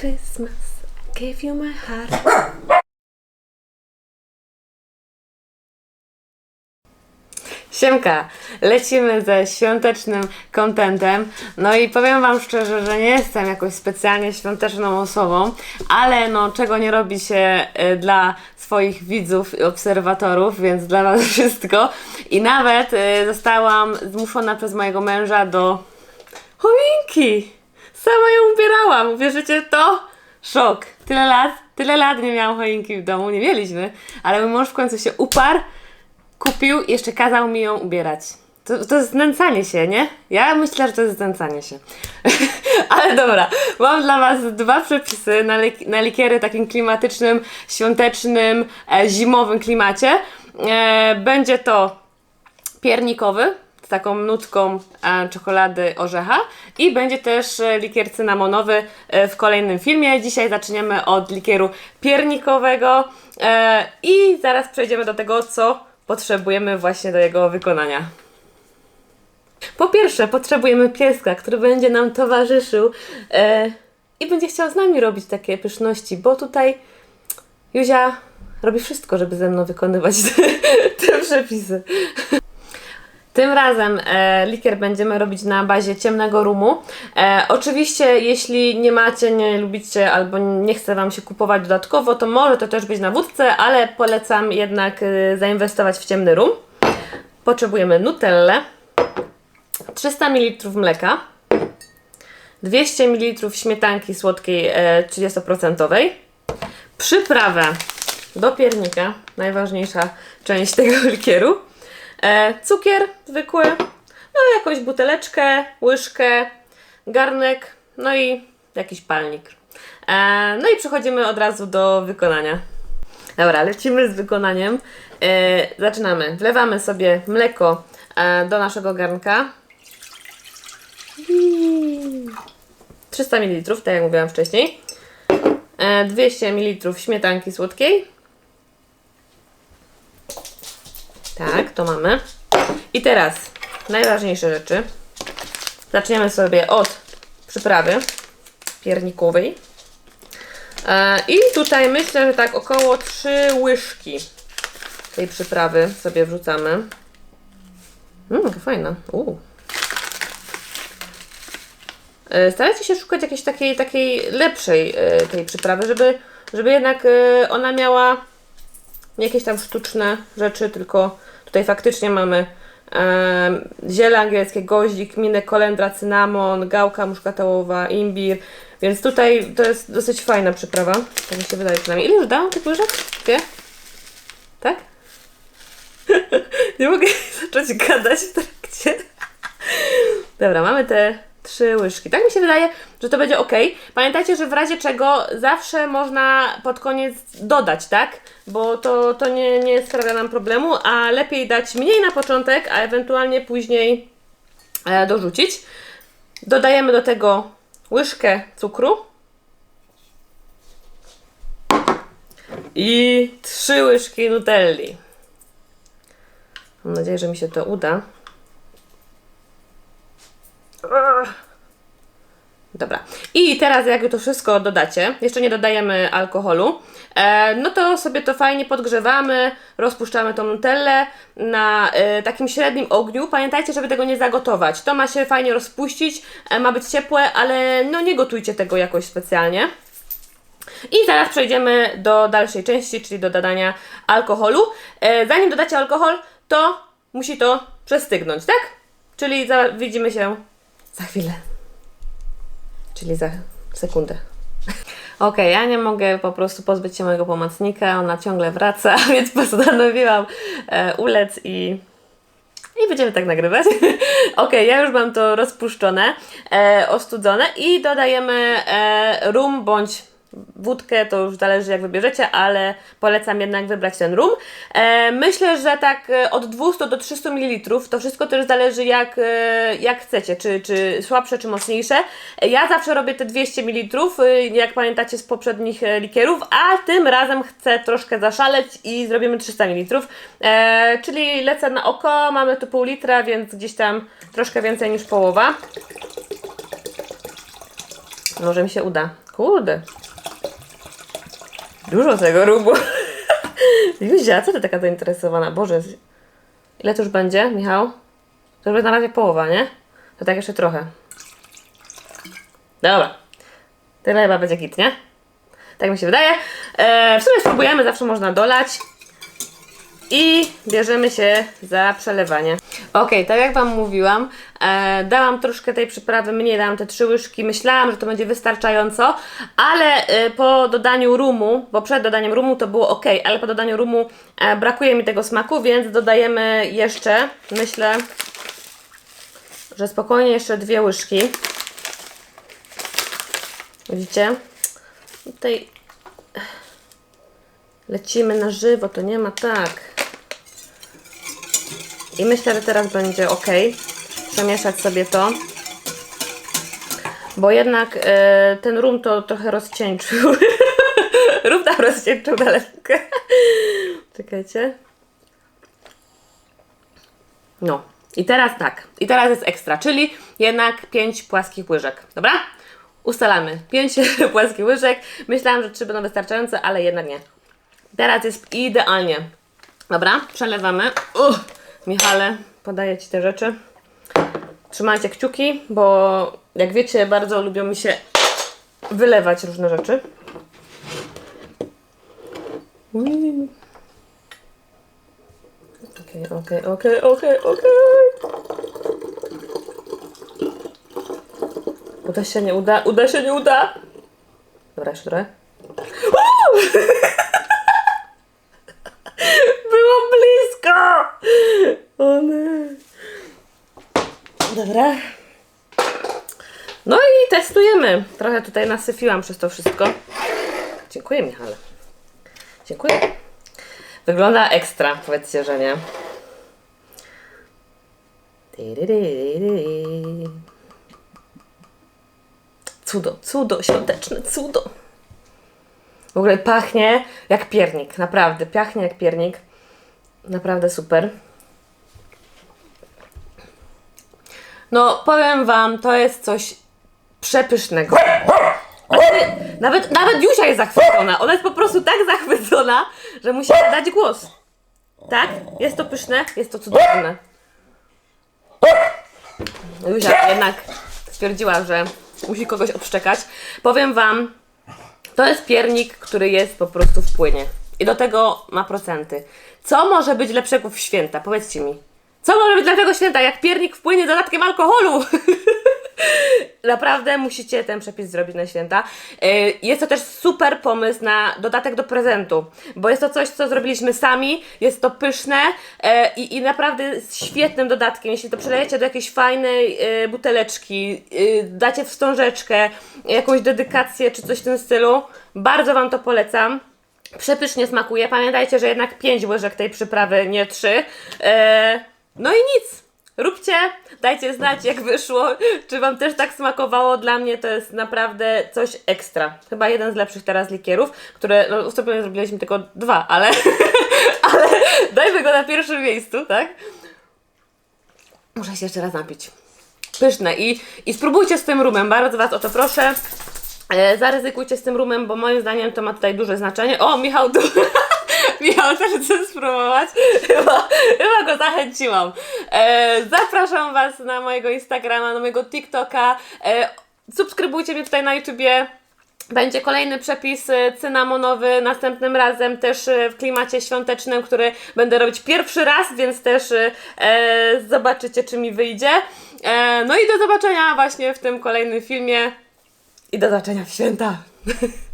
Christmas, gave you my heart. Siemka, lecimy ze świątecznym kontentem. No i powiem Wam szczerze, że nie jestem jakoś specjalnie świąteczną osobą, ale no czego nie robi się y, dla swoich widzów i obserwatorów, więc dla Was wszystko. I nawet y, zostałam zmuszona przez mojego męża do choinki. Sama ją ubierałam, uwierzycie to? Szok. Tyle lat, tyle lat nie miałam choinki w domu, nie mieliśmy, ale mój mąż w końcu się uparł kupił i jeszcze kazał mi ją ubierać. To, to jest znęcanie się, nie? Ja myślę, że to jest znęcanie się. Ale dobra, mam dla Was dwa przepisy na, lik- na likiery takim klimatycznym, świątecznym, e, zimowym klimacie. E, będzie to piernikowy taką nutką e, czekolady orzecha i będzie też e, likier cynamonowy e, w kolejnym filmie. Dzisiaj zaczniemy od likieru piernikowego i zaraz przejdziemy do tego, co potrzebujemy właśnie do jego wykonania. Po pierwsze, potrzebujemy pieska, który będzie nam towarzyszył e, i będzie chciał z nami robić takie pyszności, bo tutaj Juzia robi wszystko, żeby ze mną wykonywać te, te przepisy. Tym razem e, likier będziemy robić na bazie ciemnego rumu. E, oczywiście, jeśli nie macie, nie lubicie albo nie chce Wam się kupować dodatkowo, to może to też być na wódce, ale polecam jednak e, zainwestować w ciemny rum. Potrzebujemy nutellę, 300 ml mleka, 200 ml śmietanki słodkiej e, 30%, przyprawę do piernika, najważniejsza część tego likieru, cukier zwykły, no jakąś buteleczkę, łyżkę, garnek, no i jakiś palnik. E, no i przechodzimy od razu do wykonania. Dobra, lecimy z wykonaniem. E, zaczynamy. Wlewamy sobie mleko e, do naszego garnka. 300 ml, tak jak mówiłam wcześniej. E, 200 ml śmietanki słodkiej. Tak, to mamy. I teraz najważniejsze rzeczy. Zaczniemy sobie od przyprawy piernikowej. E, I tutaj myślę, że tak około 3 łyżki tej przyprawy sobie wrzucamy. Mmm, fajna. Uu. E, Starajcie się szukać jakiejś takiej, takiej lepszej e, tej przyprawy, żeby, żeby jednak ona miała nie jakieś tam sztuczne rzeczy, tylko tutaj faktycznie mamy e, ziele angielskie, goździk, minek, kolendra, cynamon, gałka muszkatałowa, imbir, więc tutaj to jest dosyć fajna przyprawa, tak mi się wydaje przynajmniej. Ile już dałam tych łyżek? Dwie? Tak? Nie mogę zacząć gadać w trakcie. Dobra, mamy te trzy łyżki. Tak mi się wydaje, że to będzie ok. Pamiętajcie, że w razie czego zawsze można pod koniec dodać, tak? Bo to, to nie, nie sprawia nam problemu, a lepiej dać mniej na początek, a ewentualnie później e, dorzucić. Dodajemy do tego łyżkę cukru i trzy łyżki nutelli. Mam nadzieję, że mi się to uda. Dobra. I teraz jak to wszystko dodacie, jeszcze nie dodajemy alkoholu, e, no to sobie to fajnie podgrzewamy, rozpuszczamy tą nutellę na e, takim średnim ogniu. Pamiętajcie, żeby tego nie zagotować. To ma się fajnie rozpuścić, e, ma być ciepłe, ale no nie gotujcie tego jakoś specjalnie. I zaraz przejdziemy do dalszej części, czyli do dodania alkoholu. Zanim dodacie alkohol, to musi to przestygnąć, tak? Czyli widzimy się za chwilę. Czyli za sekundę. Okej, ja nie mogę po prostu pozbyć się mojego pomocnika, ona ciągle wraca, więc postanowiłam e, ulec i i będziemy tak nagrywać. ok, ja już mam to rozpuszczone, e, ostudzone i dodajemy e, rum bądź wódkę, to już zależy jak wybierzecie, ale polecam jednak wybrać ten rum. E, myślę, że tak e, od 200 do 300 ml, to wszystko też zależy jak, e, jak chcecie, czy, czy słabsze, czy mocniejsze. Ja zawsze robię te 200 ml, e, jak pamiętacie z poprzednich likierów, a tym razem chcę troszkę zaszaleć i zrobimy 300 ml. E, czyli lecę na oko, mamy tu pół litra, więc gdzieś tam troszkę więcej niż połowa. Może mi się uda. Kurde. Dużo tego rubu. Juzia, co ty taka zainteresowana? Boże, ile to już będzie, Michał? To już na razie połowa, nie? To tak jeszcze trochę. Dobra. Tyle chyba będzie git, nie? Tak mi się wydaje. E, w sumie spróbujemy, zawsze można dolać. I bierzemy się za przelewanie. Ok, tak jak Wam mówiłam, e, dałam troszkę tej przyprawy mniej, dałam te trzy łyżki. Myślałam, że to będzie wystarczająco, ale e, po dodaniu rumu, bo przed dodaniem rumu to było ok, ale po dodaniu rumu e, brakuje mi tego smaku, więc dodajemy jeszcze, myślę, że spokojnie jeszcze dwie łyżki. Widzicie? Tutaj lecimy na żywo, to nie ma tak. I myślę, że teraz będzie ok. Przemieszać sobie to. Bo jednak e, ten rum to trochę rozcieńczył. rum tam rozcieńczył nalewkę. Czekajcie. No. I teraz tak. I teraz jest ekstra, czyli jednak 5 płaskich łyżek. Dobra? Ustalamy. 5 płaskich łyżek. Myślałam, że 3 będą wystarczające, ale jednak nie. Teraz jest idealnie. Dobra, przelewamy. Michale, podaję Ci te rzeczy. Trzymajcie kciuki, bo jak wiecie, bardzo lubią mi się wylewać różne rzeczy. Okej, okej, okej, okej, okej. Uda się, nie uda, uda się, nie uda. Dobra, jeszcze trochę. Uuu! Było blisko! O nie. No i testujemy. Trochę tutaj nasyfiłam przez to wszystko. Dziękuję, Michale. Dziękuję. Wygląda ekstra, powiedzcie, że nie. Cudo, cudo, świąteczne cudo. W ogóle pachnie jak piernik, naprawdę. Pachnie jak piernik. Naprawdę super. No, powiem Wam, to jest coś przepysznego. Nawet, nawet Jusia jest zachwycona. Ona jest po prostu tak zachwycona, że musi dać głos. Tak? Jest to pyszne, jest to cudowne. Juzia jednak stwierdziła, że musi kogoś obszczekać. Powiem Wam, to jest piernik, który jest po prostu w płynie. I do tego ma procenty. Co może być lepszego w święta? Powiedzcie mi. Co może być lepszego w święta, jak piernik wpłynie dodatkiem alkoholu? Naprawdę musicie ten przepis zrobić na święta. Yy, Jest to też super pomysł na dodatek do prezentu, bo jest to coś, co zrobiliśmy sami, jest to pyszne yy, i, i naprawdę jest świetnym dodatkiem. Jeśli to przelejecie do jakiejś fajnej yy, buteleczki, dacie wstążeczkę, jakąś dedykację czy coś w tym stylu, bardzo Wam to polecam. Przepysznie smakuje. Pamiętajcie, że jednak 5 łyżek tej przyprawy, nie 3. no i nic. Róbcie, dajcie znać jak wyszło, czy Wam też tak smakowało. Dla mnie to jest naprawdę coś ekstra. Chyba jeden z lepszych teraz likierów, które, no sobie zrobiliśmy tylko dwa, ale, ale dajmy go na pierwszym miejscu, tak? Muszę się jeszcze raz napić. Pyszne i, i spróbujcie z tym rumem, bardzo Was o to proszę. E, zaryzykujcie z tym rumem, bo moim zdaniem to ma tutaj duże znaczenie. O, Michał tu. Michał też chce spróbować. Chyba, chyba go zachęciłam. E, zapraszam Was na mojego Instagrama, na mojego TikToka. E, subskrybujcie mnie tutaj na YouTubie. Będzie kolejny przepis e, cynamonowy, następnym razem też e, w klimacie świątecznym, który będę robić pierwszy raz, więc też e, zobaczycie, czy mi wyjdzie. E, no i do zobaczenia właśnie w tym kolejnym filmie. I do zobaczenia w święta.